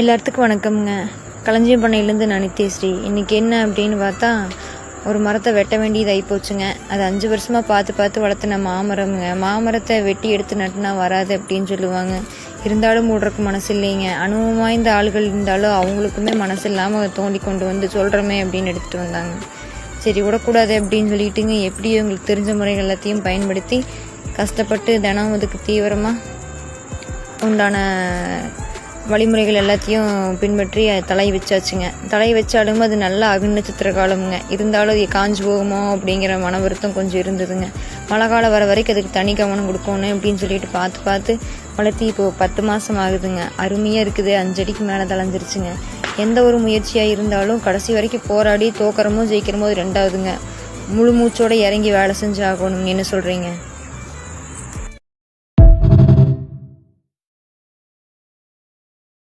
எல்லாத்துக்கும் வணக்கம்ங்க. களஞ்சியம்பண்ணையிலேருந்து நான் நித்யஸ்ரீ இன்றைக்கி என்ன அப்படின்னு பார்த்தா ஒரு மரத்தை வெட்ட வேண்டியதாகி போச்சுங்க. அது அஞ்சு வருஷமாக பார்த்து பார்த்து வளர்த்துன மாமரம்ங்க. மாமரத்தை வெட்டி எடுத்து நட்டுனா வராது அப்படின்னு சொல்லுவாங்க. இருந்தாலும் மூடுறக்கு மனசு இல்லைங்க. அனுபவம் வாய்ந்த ஆள்கள் இருந்தாலும் அவங்களுக்குமே மனசு இல்லாமல் தோண்டி கொண்டு வந்து சொல்கிறோமே அப்படின்னு எடுத்துகிட்டு வந்தாங்க. சரி விடக்கூடாது அப்படின்னு சொல்லிட்டுங்க எப்படியோ எங்களுக்கு தெரிஞ்ச முறைகள் எல்லாத்தையும் பயன்படுத்தி கஷ்டப்பட்டு தினம் அதுக்கு தீவிரமாக உண்டான வழிமுறைகள் எல்லாத்தையும் பின்பற்றி தலை வச்சாச்சுங்க. தலை வச்சாலும் அது நல்லா அகுநட்சத்திர காலமுங்க. இருந்தாலும் அது காஞ்சு போகுமோ அப்படிங்கிற மன வருத்தம் கொஞ்சம் இருந்ததுங்க. மழை காலம் வர வரைக்கும் அதுக்கு தனி கவனம் கொடுக்கணும் அப்படின்னு சொல்லிட்டு பார்த்து பார்த்து வளர்த்தி இப்போ பத்து மாதம் ஆகுதுங்க. அருமையாக இருக்குது. அஞ்சடிக்கு மேலே தலைஞ்சிருச்சுங்க எந்த ஒரு முயற்சியாக இருந்தாலும் கடைசி வரைக்கும் போராடி தோக்கிறமோ ஜெயிக்கிறமோ அது ரெண்டாவதுங்க. முழு மூச்சோட இறங்கி வேலை செஞ்சு ஆகணும் என்ன சொல்கிறீங்க